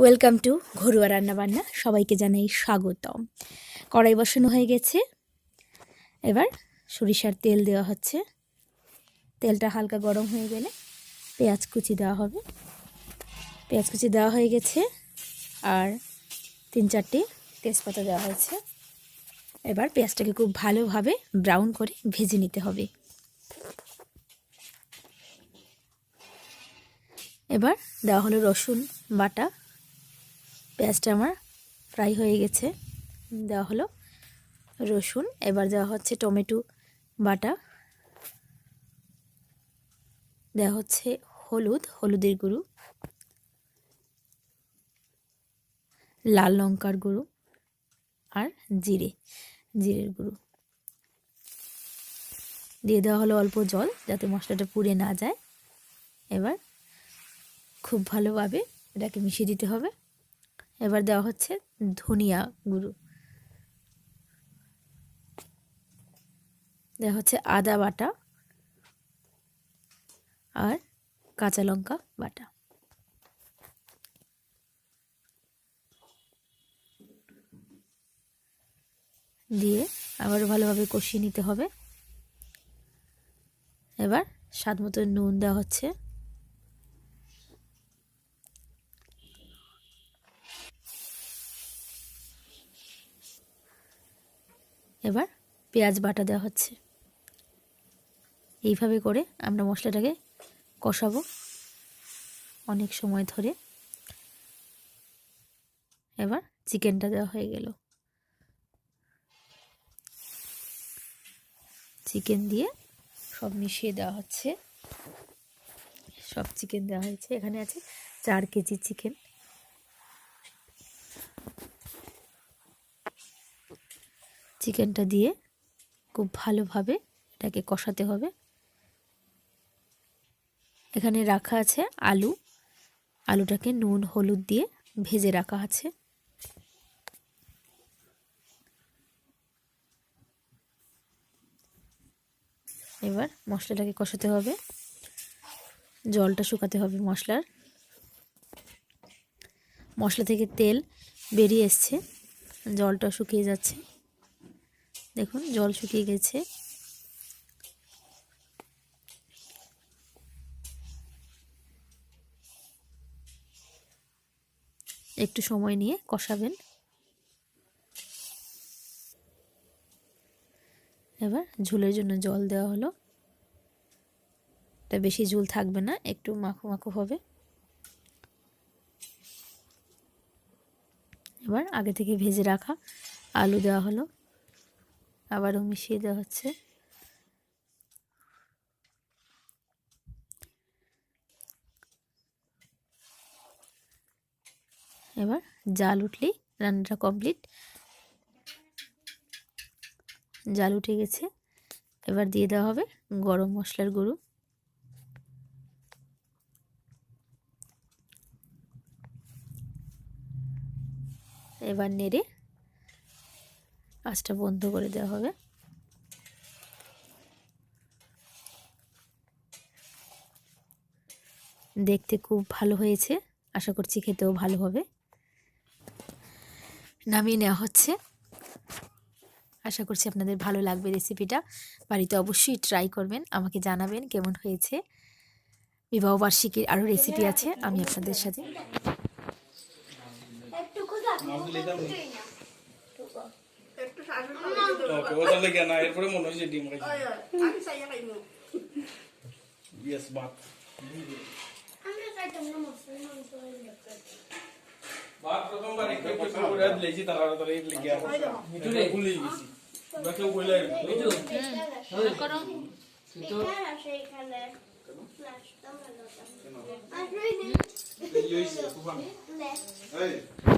Welcome to ঘরোয়া রান্নাবান্না, সবাইকে জানাই স্বাগতম। কড়াই বসানো হয়ে গেছে। এবার সরিষার তেল দেওয়া হচ্ছে। তেলটা হালকা গরম হয়ে গেলে পেঁয়াজ কুচি দেওয়া হবে। পেঁয়াজ কুচি দেওয়া হয়ে গেছে আর তিন চারটি তেজপাতা দেওয়া হয়েছে। এবার পেঁয়াজটাকে খুব ভালোভাবে ব্রাউন করে ভেজে নিতে হবে। এবার দেওয়া হলো রসুন বাটা। পেঁয়াজটা আমার ফ্রাই হয়ে গেছে। দেওয়া হলো রসুন। এবার দেওয়া হচ্ছে টমেটো বাটা। দেওয়া হচ্ছে হলুদ, হলুদের গুঁড়ো। লাল লঙ্কার গুঁড়ো আর জিরে, জিরের গুঁড়ো। দিয়ে দেওয়া হলো অল্প জল যাতে মশলাটা পুড়ে না যায়। এবার খুব ভালোভাবে এটাকে মিশিয়ে দিতে হবে। এবার দেওয়া হচ্ছে ধনিয়া গুঁড়ো। দেওয়া হচ্ছে আদা বাটা আর কাঁচা লঙ্কা বাটা। দিয়ে আবার ভালোভাবে কষিয়ে নিতে হবে। এবার স্বাদ নুন দেওয়া হচ্ছে। এবার পেঁয়াজ বাটা দেওয়া হচ্ছে। এইভাবে করে আমরা মশলাটাকে কষাবো অনেক সময় ধরে। এবার চিকেনটা দেওয়া হয়ে গেল। চিকেন দিয়ে সব মিশিয়ে দেওয়া হচ্ছে। সব চিকেন দেওয়া হয়েছে। এখানে আছে চার কেজি চিকেন। চিকেনটা দিয়ে খুব ভালোভাবে এটাকে কষাতে হবে। এখানে রাখা আছে আলু। আলুটাকে নুন, হলুদ দিয়ে ভেজে রাখা আছে। এবার মশলাটাকে কষাতে হবে। জলটা শুকাতে হবে মশলার। মশলা থেকে তেল বেরিয়ে এসছে। জলটা শুকিয়ে যাচ্ছে। দেখুন, জল শুকিয়ে গেছে। একটু সময় নিয়ে কষাবেন। এবার ঝুলের জন্য জল দেওয়া হলো। এটা বেশি ঝুল থাকবে না, একটু মাখো মাখো হবে। এবার আগে থেকে ভেজে রাখা আলু দেওয়া হলো। আবারও মিশিয়ে দেওয়া হচ্ছে। এবার জাল উঠলেই রান্নাটা কমপ্লিট। জাল উঠে গেছে। এবার দিয়ে দেওয়া হবে গরম মশলার গুঁড়ো। এবার নেড়ে আঁচটা বন্ধ করে দেওয়া হবে। দেখতে খুব ভালো হয়েছে। আশা করছি খেতেও ভালো হবে। নামিয়ে নেওয়া হচ্ছে। আশা করছি আপনাদের ভালো লাগবে রেসিপিটা। বাড়িতে অবশ্যই ট্রাই করবেন আমাকে জানাবেন কেমন হয়েছে। বিবাহবার্ষিকীর আরও রেসিপি আছে আমি আপনাদের সাথে ওকে ওটা লেগে না এরপরে মনে হচ্ছে ডিম খাইছি। ইয়েস ভাত ভাত প্রথমবার একটু একটু একটু করে দিলেছি তাড়াতাড়ি লেগে আছে। ভুলে গেছি। আমরা কেউ বলে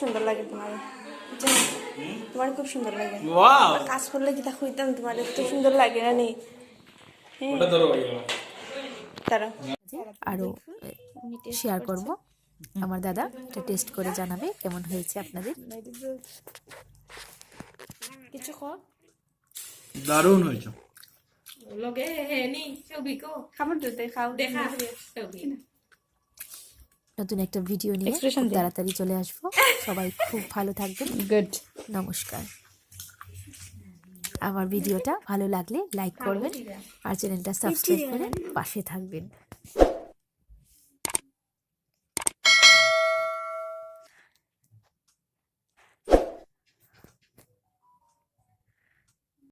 সুন্দর লাগে তোমার। তোমার খুব সুন্দর লাগে। কাজ করলে কি তা হইতাম তোমার? এত সুন্দর লাগে না নি? ওটা ধরো ভাই আমার তারা। আরও শেয়ার করব। আমার দাদা এটা টেস্ট করে জানাবে কেমন হয়েছে আপনাদের। কিছু দারুণ হয়েছে। লগে হে নি ছবি কো। খাবার দিতে খাও দেখা ছবি। নতুন একটা ভিডিও নিয়ে তাড়াতাড়ি চলে আসব। সবাই খুব ভালো থাকবেন। গুড নমস্কার। আমার ভিডিওটা ভালো লাগলে লাইক করবেন আর চ্যানেলটা সাবস্ক্রাইব করে পাশে থাকবেন।